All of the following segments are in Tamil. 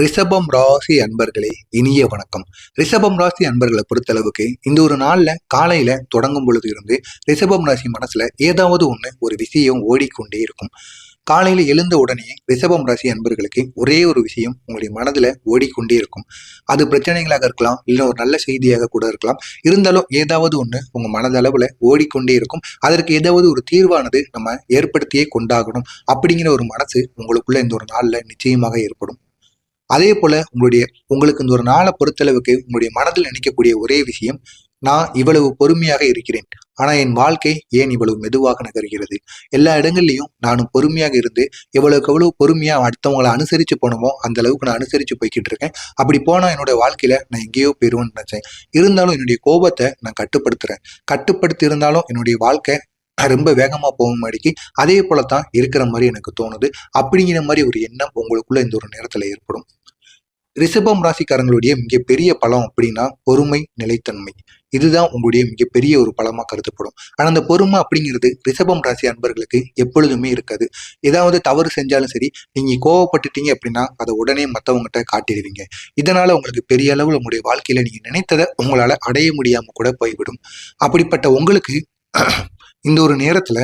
ரிஷபம் ராசி அன்பர்களே இனிய வணக்கம். ரிஷபம் ராசி அன்பர்களை பொறுத்தளவுக்கு இந்த ஒரு நாளில் காலையில் தொடங்கும் பொழுது இருந்து ரிஷபம் ராசி மனசில் ஏதாவது ஒன்று ஒரு விஷயம் ஓடிக்கொண்டே இருக்கும். காலையில் எழுந்த உடனே ரிஷபம் ராசி அன்பர்களுக்கு ஒரே ஒரு விஷயம் உங்களுடைய மனதில் ஓடிக்கொண்டே இருக்கும். அது பிரச்சனைகளாக இருக்கலாம் இல்லை ஒரு நல்ல செய்தியாக கூட இருக்கலாம். இருந்தாலும் ஏதாவது ஒன்று உங்கள் மனதளவில் ஓடிக்கொண்டே இருக்கும். அதற்கு ஏதாவது ஒரு தீர்வானது நம்ம ஏற்படுத்தியே கொண்டாகணும். அப்படிங்கிற ஒரு மனசு உங்களுக்குள்ள இந்த ஒரு நாளில் நிச்சயமாக ஏற்படும். அதே போல உங்களுடைய உங்களுக்கு இந்த ஒரு நாளை பொறுத்தளவுக்கு உங்களுடைய மனதில் நினைக்கக்கூடிய ஒரே விஷயம் நான் இவ்வளவு பொறுமையாக இருக்கிறேன். ஆனால் என் வாழ்க்கை ஏன் இவ்வளவு மெதுவாக நகர்கிறது? எல்லா இடங்கள்லையும் நானும் பொறுமையாக இருந்து எவ்வளவுக்கு எவ்வளவு பொறுமையாக அடுத்தவங்களை அனுசரித்து போனோமோ அந்த அளவுக்கு நான் அனுசரித்து போய்கிட்டு இருக்கேன். அப்படி போனால் என்னோட வாழ்க்கையில நான் எங்கேயோ போயிருவேன்னு நினைச்சேன். இருந்தாலும் என்னுடைய கோபத்தை நான் கட்டுப்படுத்துறேன். கட்டுப்படுத்தி இருந்தாலும் என்னுடைய வாழ்க்கை ரொம்ப வேகமாக போகும் மாதிரிக்கு அதே போலத்தான் இருக்கிற மாதிரி எனக்கு தோணுது. அப்படிங்கிற மாதிரி ஒரு எண்ணம் உங்களுக்குள்ள இந்த ஒரு நேரத்தில் ஏற்படும். ரிஷபம் ராசிக்காரங்களுடைய மிகப்பெரிய பலம் அப்படின்னா பொறுமை நிலைத்தன்மை. இதுதான் உங்களுடைய மிகப்பெரிய ஒரு பலமாக கருதப்படும். ஆனால் அந்த பொறுமை அப்படிங்கிறது ரிஷபம் ராசி அன்பர்களுக்கு எப்பொழுதுமே இருக்காது. ஏதாவது தவறு செஞ்சாலும் சரி நீங்கள் கோவப்பட்டுட்டீங்க அப்படின்னா அதை உடனே மற்றவங்ககிட்ட காட்டிடுவீங்க. இதனால் உங்களுக்கு பெரிய அளவில் உங்களுடைய வாழ்க்கையில் நீங்கள் நினைத்ததை உங்களால் அடைய முடியாமல் கூட போய்விடும். அப்படிப்பட்ட உங்களுக்கு இந்த ஒரு நேரத்தில்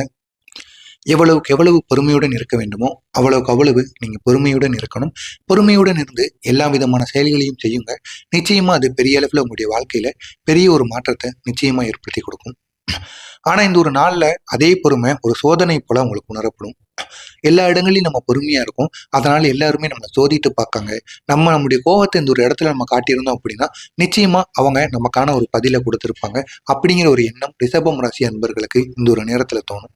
எவ்வளவுக்கு எவ்வளவு பொறுமையுடன் இருக்க வேண்டுமோ அவ்வளவுக்கு அவ்வளவு நீங்க பொறுமையுடன் இருக்கணும். பொறுமையுடன் இருந்து எல்லா விதமான செயல்களையும் செய்யுங்க. நிச்சயமா அது பெரிய அளவில் உங்களுடைய வாழ்க்கையில பெரிய ஒரு மாற்றத்தை நிச்சயமா ஏற்படுத்தி கொடுக்கும். ஆனா இந்த ஒரு நாள்ல அதே பொறுமை ஒரு சோதனை போல உங்களுக்கு உணரப்படும். எல்லா இடங்களையும் நம்ம பொறுமையா இருக்கும். அதனால எல்லாருமே நம்மளை சோதித்து பார்க்காங்க. நம்ம நம்முடைய கோபத்தை இந்த ஒரு இடத்துல நம்ம காட்டியிருந்தோம் அப்படின்னா நிச்சயமா அவங்க நமக்கான ஒரு பதிலை கொடுத்துருப்பாங்க. அப்படிங்கிற ஒரு எண்ணம் ரிஷபம் ராசி அன்பர்களுக்கு இந்த ஒரு நேரத்துல தோணும்.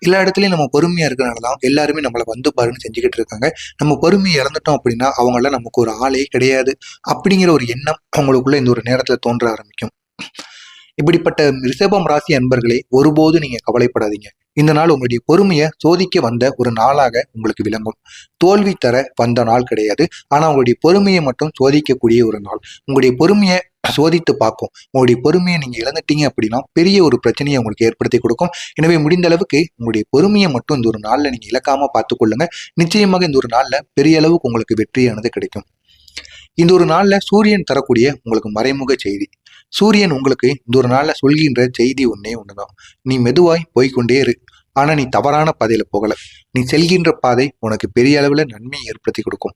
எல்லா இடத்துலையும் நம்ம பொறுமையா இருக்கிறனால தான் எல்லாருமே நம்மளை வந்து பாருன்னு செஞ்சுக்கிட்டு இருக்காங்க. நம்ம பொறுமையை இறந்துட்டோம் அப்படின்னா அவங்களாம் நமக்கு ஒரு ஆளே கிடையாது. அப்படிங்கிற ஒரு எண்ணம் அவங்களுக்குள்ள இந்த ஒரு நேரத்துல தோன்ற ஆரம்பிக்கும். இப்படிப்பட்ட ரிஷபம் ராசி அன்பர்களே ஒருபோது நீங்க கவலைப்படாதீங்க. இந்த நாள் உங்களுடைய பொறுமையை சோதிக்க வந்த ஒரு நாளாக உங்களுக்கு விளங்கும். தோல்வி தர வந்த நாள் கிடையாது. ஆனா உங்களுடைய பொறுமையை மட்டும் சோதிக்கக்கூடிய ஒரு நாள். உங்களுடைய பொறுமையை சோதித்து பார்க்கும். உங்களுடைய பொறுமையை நீங்க இழந்துட்டீங்க அப்படின்னா பெரிய ஒரு பிரச்சனையை உங்களுக்கு ஏற்படுத்தி கொடுக்கும். எனவே முடிந்த அளவுக்கு உங்களுடைய பொறுமையை மட்டும் இந்த ஒரு நாள்ல நீங்க இழக்காம பார்த்துக்கொள்ளுங்க நிச்சயமாக இந்த ஒரு நாள்ல பெரிய அளவுக்கு உங்களுக்கு வெற்றியானது கிடைக்கும். இந்த ஒரு நாள்ல சூரியன் தரக்கூடிய உங்களுக்கு மறைமுக செய்தி. சூரியன் உங்களுக்கு இந்த ஒரு நாள்ல சொல்கின்ற செய்தி ஒன்னே ஒண்ணுதான். நீ மெதுவாய் போய்கொண்டே இரு. ஆனா நீ தவறான பாதையில போகல. நீ செல்கின்ற பாதை உனக்கு பெரிய அளவுல நன்மையை ஏற்படுத்தி கொடுக்கும்.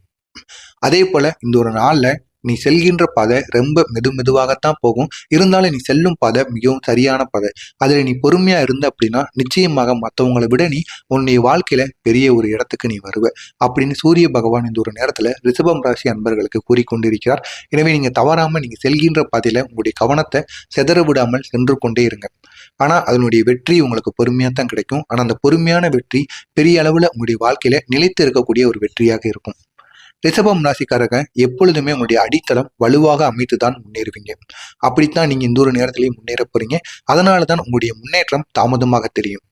அதே போல இந்த ஒரு நாள்ல நீ செல்கின்ற பாதை ரொம்ப மெது மெதுவாகத்தான் போகும். இருந்தாலும் நீ செல்லும் பாதை மிகவும் சரியான பாதை அதில் நீ பொறுமையா இருந்த அப்படின்னா நிச்சயமாக மற்றவங்களை விட நீ உன்னுடைய வாழ்க்கையில பெரிய ஒரு இடத்துக்கு நீ வருவ. அப்படின்னு சூரிய பகவான் இந்த ஒரு நேரத்துல ரிஷபம் ராசி அன்பர்களுக்கு கூறிக்கொண்டிருக்கிறார். எனவே நீங்க தவறாம நீங்க செல்கின்ற பாதையில உங்களுடைய கவனத்தை செதற விடாமல் சென்று கொண்டே இருங்க. ஆனா அதனுடைய வெற்றி உங்களுக்கு பொறுமையா தான் கிடைக்கும். ஆனா அந்த பொறுமையான வெற்றி பெரிய அளவுல உங்களுடைய வாழ்க்கையில நிலைத்து இருக்கக்கூடிய ஒரு வெற்றியாக இருக்கும். ரிஷபம் ராசிக்காரங்க எப்பொழுதுமே உங்களுடைய அடித்தளம் வலுவாக அமைத்து தான் முன்னேறுவீங்க. அப்படித்தான் நீங்க இந்த ஒரு நேரத்திலேயே முன்னேற போறீங்க. அதனால தான் உங்களுடைய முன்னேற்றம் தாமதமாக தெரியும்.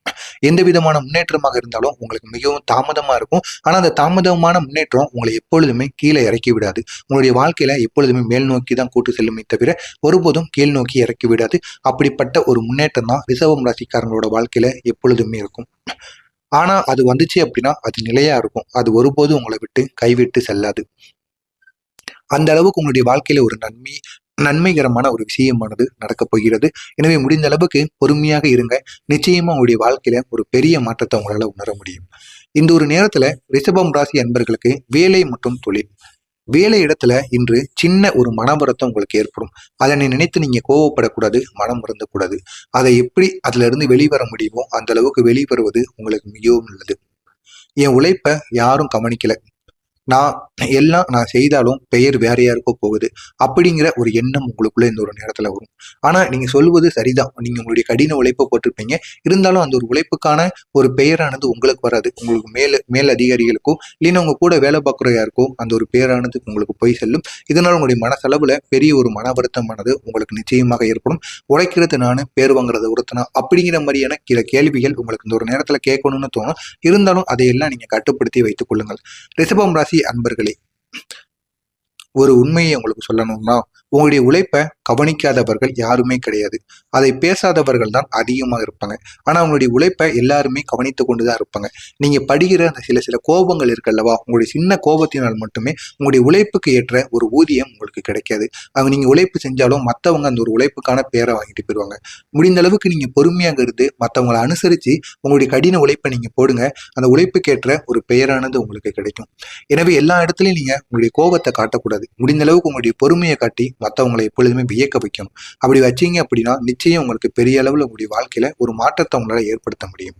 எந்த விதமான முன்னேற்றமாக இருந்தாலும் உங்களுக்கு மிகவும் தாமதமா இருக்கும். ஆனா அந்த தாமதமான முன்னேற்றம் உங்களை எப்பொழுதுமே கீழே இறக்கி விடாது. உங்களுடைய வாழ்க்கையில எப்பொழுதுமே மேல் நோக்கி தான் கூட்டு செல்லுமே தவிர ஒருபோதும் கீழ் நோக்கி இறக்கி விடாது. அப்படிப்பட்ட ஒரு முன்னேற்றம் தான் ரிசர்வம் ராசிக்காரங்களோட வாழ்க்கையில எப்பொழுதுமே இருக்கும். ஆனா அது வந்துச்சு அப்படின்னா அது நிலையா இருக்கும். அது ஒருபோதும் உங்களை விட்டு கைவிட்டு செல்லாது. அந்த அளவுக்கு உங்களுடைய வாழ்க்கையில ஒரு நன்மை நன்மைகரமான ஒரு விஷயமானது நடக்கப் போகிறது. எனவே முடிந்த அளவுக்கு பொறுமையாக இருங்க. நிச்சயமா உங்களுடைய வாழ்க்கையில ஒரு பெரிய மாற்றத்தை உங்களால உணர முடியும். இந்த ஒரு நேரத்துல ரிஷபம் ராசி அன்பர்களுக்கு வேலை மற்றும் தொழில். வேலை இடத்துல இன்று சின்ன ஒரு மனபுரத்தம் உங்களுக்கு ஏற்படும். அதனை நினைத்து நீங்க கோவப்படக்கூடாது மனம் மறந்தக்கூடாது அதை எப்படி அதுல இருந்து வெளிவர முடியுமோ அந்த அளவுக்கு வெளிவருவது உங்களுக்கு மிகவும் நல்லது. என் உழைப்ப யாரும் கவனிக்கல. நான் எல்லாம் நான் செய்தாலும் பெயர் வேறையா யாருக்கோ போகுது அப்படிங்கிற ஒரு எண்ணம் உங்களுக்குள்ள இந்த ஒரு நேரத்துல வரும். ஆனா நீங்க சொல்வது சரிதான். நீங்க உங்களுடைய கடின உழைப்பை போட்டிருப்பீங்க. இருந்தாலும் அந்த ஒரு உழைப்புக்கான ஒரு பெயரானது உங்களுக்கு வராது. உங்களுக்கு மேல மேல் அதிகாரிகளுக்கும் இல்லைன்னா உங்க கூட வேலை பார்க்குற யாருக்கோ அந்த ஒரு பெயரானது உங்களுக்கு போய் செல்லும். இதனால் உங்களுடைய மனசளவுல பெரிய ஒரு மன வருத்தமானது உங்களுக்கு நிச்சயமாக ஏற்படும். உழைக்கிறது நானு பேர் வாங்குறது ஒருத்தனா அப்படிங்கிற மாதிரியான சில கேள்விகள் உங்களுக்கு இந்த ஒரு நேரத்துல கேட்கணும்னு தோணும். இருந்தாலும் அதையெல்லாம் நீங்க கட்டுப்படுத்தி வைத்துக் கொள்ளுங்கள். ரிஷபம் ராசி அன்பர்களே ஒரு உண்மையை உங்களுக்கு சொல்லணும்னா உங்களுடைய உழைப்பை கவனிக்காதவர்கள் யாருமே கிடையாது. அதை பேசாதவர்கள் தான் அதிகமாக இருப்பாங்க. ஆனால் அவங்களுடைய உழைப்பை எல்லாருமே கவனித்து கொண்டு தான் இருப்பாங்க. நீங்க படிக்கிற அந்த சில சில கோபங்கள் இருக்கல்லவா? உங்களுடைய சின்ன கோபத்தினால் மட்டுமே உங்களுடைய உழைப்புக்கு ஏற்ற ஒரு ஊதியம் உங்களுக்கு கிடைக்காது. அவங்க நீங்கள் உழைப்பு செஞ்சாலும் மற்றவங்க அந்த ஒரு உழைப்புக்கான பேரை வாங்கிட்டு போயிடுவாங்க முடிந்த அளவுக்கு நீங்கள் பொறுமையாக இருந்து மற்றவங்களை அனுசரித்து உங்களுடைய கடின உழைப்பை நீங்கள் போடுங்க. அந்த உழைப்புக்கேற்ற ஒரு பெயரானது உங்களுக்கு கிடைக்கும். எனவே எல்லா இடத்துலையும் நீங்கள் உங்களுடைய கோபத்தை காட்டக்கூடாது. முடிந்த அளவுக்கு உங்களுடைய பொறுமையை காட்டி மற்றவங்களை எப்பொழுதுமே வியக்க வைக்கணும் அப்படி வச்சீங்க அப்படின்னா நிச்சயம் உங்களுக்கு பெரிய அளவில் உங்களுடைய வாழ்க்கையில ஒரு மாற்றத்தை உங்களால் ஏற்படுத்த முடியும்.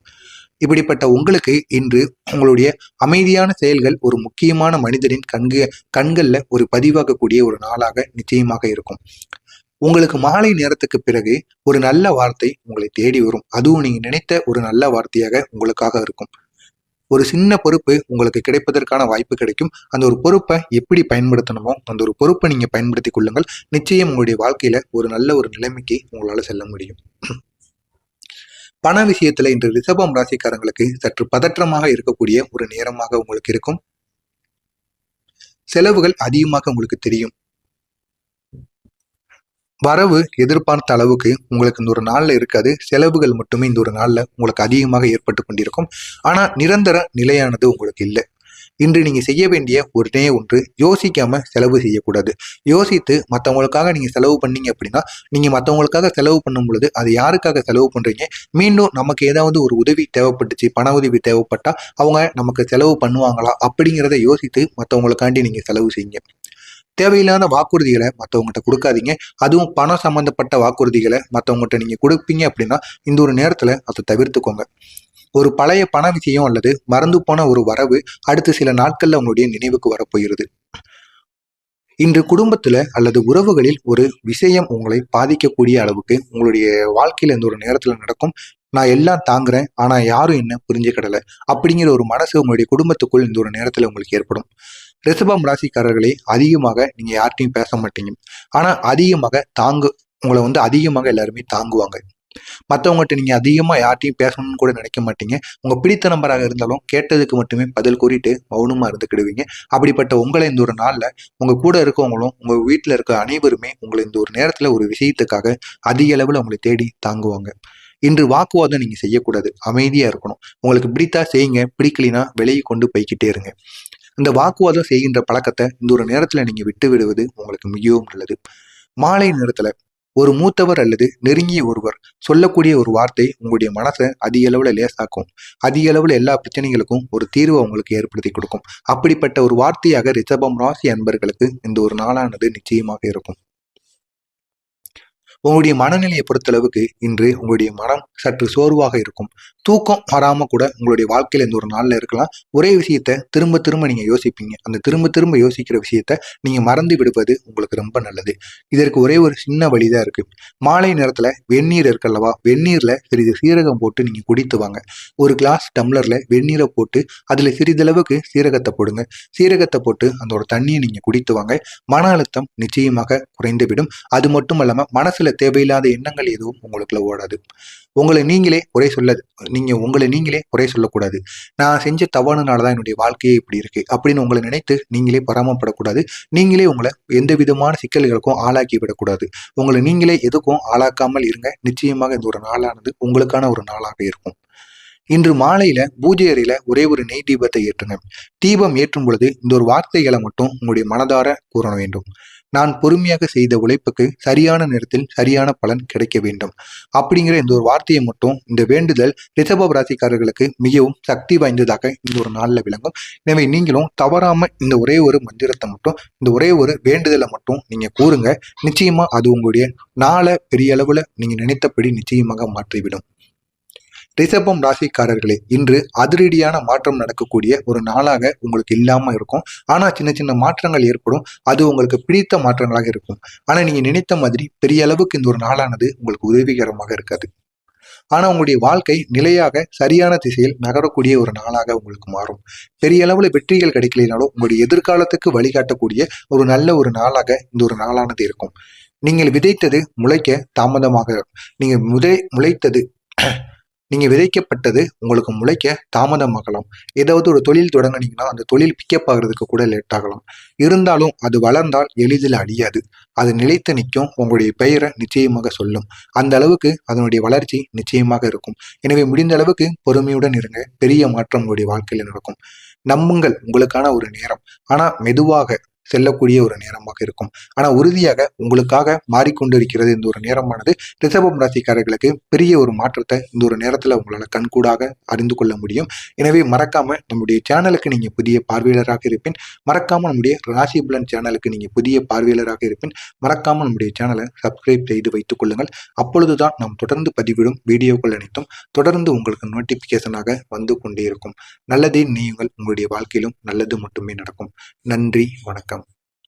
இப்படிப்பட்ட உங்களுக்கு இன்று உங்களுடைய அமைதியான செயல்கள் ஒரு முக்கியமான மனிதரின் கண்கு கண்கள்ல ஒரு பதிவாகக்கூடிய ஒரு நாளாக நிச்சயமாக இருக்கும். உங்களுக்கு மாலை நேரத்துக்கு பிறகு ஒரு நல்ல வார்த்தை உங்களை தேடி வரும். அதுவும் நீங்க நினைத்த ஒரு நல்ல வார்த்தையாக உங்களுக்காக இருக்கும். ஒரு சின்ன பொறுப்பு உங்களுக்கு கிடைப்பதற்கான வாய்ப்பு கிடைக்கும். அந்த ஒரு பொறுப்பை எப்படி பயன்படுத்தணுமோ அந்த ஒரு பொறுப்பை நீங்க பயன்படுத்தி கொள்ளுங்கள். நிச்சயம் உங்களுடைய வாழ்க்கையில ஒரு நல்ல ஒரு நிலைமைக்கு உங்களால செல்ல முடியும். பண விஷயத்துல இன்று ரிஷபம் ராசிக்காரங்களுக்கு சற்று பதற்றமாக இருக்கக்கூடிய ஒரு நேரமாக உங்களுக்கு இருக்கும். செலவுகள் அதிகமாக உங்களுக்கு தெரியும். வரவு எதிர்பார்த்த அளவுக்கு உங்களுக்கு இந்த ஒரு நாளில் இருக்காது. செலவுகள் மட்டுமே இந்த ஒரு நாளில் உங்களுக்கு அதிகமாக ஏற்பட்டு கொண்டிருக்கும். ஆனால் நிரந்தர நிலையானது உங்களுக்கு இல்லை. இன்று நீங்கள் செய்ய வேண்டிய ஒரே ஒன்று யோசிக்காம செலவு செய்யக்கூடாது. யோசித்து மற்றவங்களுக்காக நீங்கள் செலவு பண்ணீங்க அப்படின்னா நீங்கள் மற்றவங்களுக்காக செலவு பண்ணும் பொழுது அது யாருக்காக செலவு பண்ணுறீங்க மீண்டும் நமக்கு ஏதாவது ஒரு உதவி தேவைப்பட்டுச்சு பண உதவி தேவைப்பட்டால் அவங்க நமக்கு செலவு பண்ணுவாங்களா அப்படிங்கிறத யோசித்து மற்றவங்களுக்காண்டி நீங்கள் செலவு செய்யுங்க. தேவையில்லாத வாக்குறுதிகளை மற்றவங்ககிட்ட கொடுக்காதீங்க. அதுவும் பணம் சம்மந்தப்பட்ட வாக்குறுதிகளை மற்றவங்ககிட்ட நீங்க கொடுப்பீங்க அப்படின்னா இந்த ஒரு நேரத்துல அதை தவிர்த்துக்கோங்க. ஒரு பழைய பண விஷயம் அல்லது மறந்து போன ஒரு வரவு அடுத்த சில நாட்கள்ல உங்களுடைய நினைவுக்கு வரப்போகிறது. இன்று குடும்பத்துல அல்லது உறவுகளில் ஒரு விஷயம் உங்களை பாதிக்கக்கூடிய அளவுக்கு உங்களுடைய வாழ்க்கையில இந்த ஒரு நேரத்துல நடக்கும்? நான் எல்லாம் தாங்குறேன் ஆனா யாரும் என்ன புரிஞ்சுக்கிடல. அப்படிங்கிற ஒரு மனசு உங்களுடைய குடும்பத்துக்குள் இந்த ஒரு நேரத்துல உங்களுக்கு ஏற்படும். ரிஷபம் ராசிக்காரர்களே அதிகமாக நீங்க யார்ட்டையும் பேச மாட்டீங்க. ஆனா அதிகமாக தாங்கு உங்களை வந்து அதிகமாக எல்லாருமே தாங்குவாங்க. மற்றவங்ககிட்ட நீங்க அதிகமா யார்ட்டையும் பேசணும்னு கூட நினைக்க மாட்டீங்க. உங்க பிடித்த நம்பராக இருந்தாலும் கேட்டதுக்கு மட்டுமே பதில் கூறிட்டு மௌனமாக இருந்துக்கிடுவீங்க. அப்படிப்பட்ட உங்களை இந்த ஒரு நாள்ல உங்க கூட இருக்கவங்களும் உங்க வீட்டில் இருக்க அனைவருமே உங்களை இந்த ஒரு நேரத்தில் ஒரு விஷயத்துக்காக அதிக அளவில் உங்களை தேடி தாங்குவாங்க. இன்று வாக்குவாதம் நீங்க செய்யக்கூடாது. அமைதியா இருக்கணும். உங்களுக்கு பிடித்தா செய்யுங்க. பிடிக்கலினா வெளியே கொண்டு போய்கிட்டே இருங்க. இந்த வாக்குவாதம் செய்கின்ற பழக்கத்தை இந்த ஒரு நேரத்தில் நீங்கள் விட்டு விடுவது உங்களுக்கு மிகவும் நல்லது. மாலை நேரத்துல ஒரு மூத்தவர் அல்லது நெருங்கிய ஒருவர் சொல்லக்கூடிய ஒரு வார்த்தை உங்களுடைய மனசை அதிக லேசாக்கும். அதிக அளவில் எல்லா பிரச்சனைகளுக்கும் ஒரு தீர்வை உங்களுக்கு ஏற்படுத்தி கொடுக்கும். அப்படிப்பட்ட ஒரு வார்த்தையாக ரிஷபம் ராசி அன்பர்களுக்கு இந்த ஒரு நாளானது நிச்சயமாக இருக்கும். உங்களுடைய மனநிலையை பொறுத்தளவுக்கு இன்று உங்களுடைய மனம் சற்று சோர்வாக இருக்கும். தூக்கம் வராம கூட உங்களுடைய வாழ்க்கையில இந்த ஒரு நாள்ல இருக்கலாம். ஒரே விஷயத்த திரும்ப திரும்ப நீங்க யோசிப்பீங்க. அந்த திரும்ப திரும்ப யோசிக்கிற விஷயத்த நீங்க மறந்து விடுவது உங்களுக்கு ரொம்ப நல்லது. இதற்கு ஒரே ஒரு சின்ன வழிதான் இருக்கு. மாலை நேரத்துல வெந்நீர் இருக்கல்லவா வெந்நீர்ல சிறிது சீரகம் போட்டு நீங்க குடித்து வாங்க. ஒரு கிளாஸ் டம்ளர்ல வெந்நீரை போட்டு அதுல சிறிதளவுக்கு சீரகத்தை போடுங்க. சீரகத்தை போட்டு அந்த தண்ணியை நீங்க குடித்து வாங்க. மன அழுத்தம் நிச்சயமாக குறைந்துவிடும். அது மட்டும் இல்லாம மனசுல தேவையில்லாத எண்ணங்கள் எதுவும் உங்களுக்குள்ள ஓடாது. உங்களை நீங்களே குறை சொல்ல நீங்க உங்களை நீங்களே குறை சொல்லக்கூடாது. நான் செஞ்ச தவறுனால தான் என்னுடைய வாழ்க்கையே இப்படி இருக்கு. அப்படின்னு உங்களை நினைத்து நீங்களே பராமப்படக்கூடாது நீங்களே உங்களை எந்த விதமான சிக்கல்களுக்கும் ஆளாக்கி விடக்கூடாது. உங்களை நீங்களே எதுக்கும் ஆளாக்காமல் இருங்க. நிச்சயமாக இந்த ஒரு நாளானது உங்களுக்கான ஒரு நாளாக இருக்கும். இன்று மாலையில பூஜை அறையில ஒரே ஒரு நெய் தீபத்தை ஏற்றுங்க தீபம் ஏற்றும் பொழுது இந்த ஒரு வார்த்தைகளை மட்டும் உங்களுடைய மனதார கூற வேண்டும். நான் பொறுமையாக செய்த உழைப்புக்கு சரியான நேரத்தில் சரியான பலன் கிடைக்க வேண்டும். அப்படிங்கிற இந்த ஒரு வார்த்தையை மட்டும் இந்த வேண்டுதல் ரிஷப ராசிக்காரர்களுக்கு மிகவும் சக்தி வாய்ந்ததாக இந்த ஒரு நாளில் விளங்கும். எனவே நீங்களும் தவறாம இந்த ஒரே ஒரு மந்திரத்தை மட்டும் இந்த ஒரே ஒரு வேண்டுதலை மட்டும் நீங்க கூறுங்க. நிச்சயமா அது உங்களுடைய நாளை பெரிய அளவுல நீங்க நினைத்தபடி நிச்சயமாக மாற்றிவிடும். ரிஷபம் ராசிக்காரர்களே இன்று அதிரடியான மாற்றம் நடக்கக்கூடிய ஒரு நாளாக உங்களுக்கு இல்லாம இருக்கும். ஆனா சின்ன சின்ன மாற்றங்கள் ஏற்படும். அது உங்களுக்கு பிடித்த மாற்றங்களாக இருக்கும். ஆனா நீங்க நினைத்த மாதிரி பெரிய அளவுக்கு இந்த ஒரு நாளானது உங்களுக்கு உதவிகரமாக இருக்காது. ஆனா உங்களுடைய வாழ்க்கை நிலையாக சரியான திசையில் நகரக்கூடிய ஒரு நாளாக உங்களுக்கு மாறும். பெரிய அளவுல வெற்றிகள் கிடைக்கலனாலும் உங்களுடைய எதிர்காலத்துக்கு வழிகாட்டக்கூடிய ஒரு நல்ல ஒரு நாளாக இந்த ஒரு நாளானது இருக்கும். நீங்கள் விதைத்தது முளைக்க தாமதமாக நீங்கள் முதை முளைத்தது நீங்கள் விதைக்கப்பட்டது உங்களுக்கு முளைக்க தாமதமாகலாம். ஏதாவது ஒரு தொழில் தொடங்குனீங்கன்னா அந்த தொழில் பிக்கப் ஆகிறதுக்கு கூட லேட் ஆகலாம். இருந்தாலும் அது வளர்ந்தால் எளிதில் அழியாது. அது நிலைத்து நிற்கும். உங்களுடைய பெயரை நிச்சயமாக சொல்லும். அந்த அளவுக்கு அதனுடைய வளர்ச்சி நிச்சயமாக இருக்கும். எனவே முடிந்த அளவுக்கு பொறுமையுடன் இருங்க. பெரிய மாற்றம் உங்களுடைய வாழ்க்கையில் நடக்கும். நம்புங்கள் உங்களுக்கான ஒரு நேரம். ஆனால் மெதுவாக செல்லக்கூடிய ஒரு நேரமாக இருக்கும். ஆனா உறுதியாக உங்களுக்காக மாறிக்கொண்டிருக்கிறது இந்த ஒரு நேரமானது ரிஷபம் ராசிக்காரர்களுக்கு பெரிய ஒரு மாற்றத்தை இந்த ஒரு நேரத்துல உங்களால கண்கூடாக அறிந்து கொள்ள முடியும். எனவே மறக்காம நம்முடைய சேனலுக்கு நீங்க புதிய பார்வையாளராக இருப்பேன் மறக்காம நம்முடைய ராசி புலன் சேனலுக்கு நீங்க புதிய பார்வையாளராக இருப்பேன் மறக்காம நம்முடைய சேனலை சப்ஸ்கிரைப் செய்து வைத்துக் கொள்ளுங்கள். அப்பொழுதுதான் நாம் தொடர்ந்து பதிவிடும் வீடியோக்கள் அனைத்தும் தொடர்ந்து உங்களுக்கு நோட்டிபிகேஷனாக வந்து கொண்டே இருக்கும். நல்லதே நீங்கள் உங்களுடைய வாழ்க்கையிலும் நல்லது மட்டுமே நடக்கும். நன்றி வணக்கம்.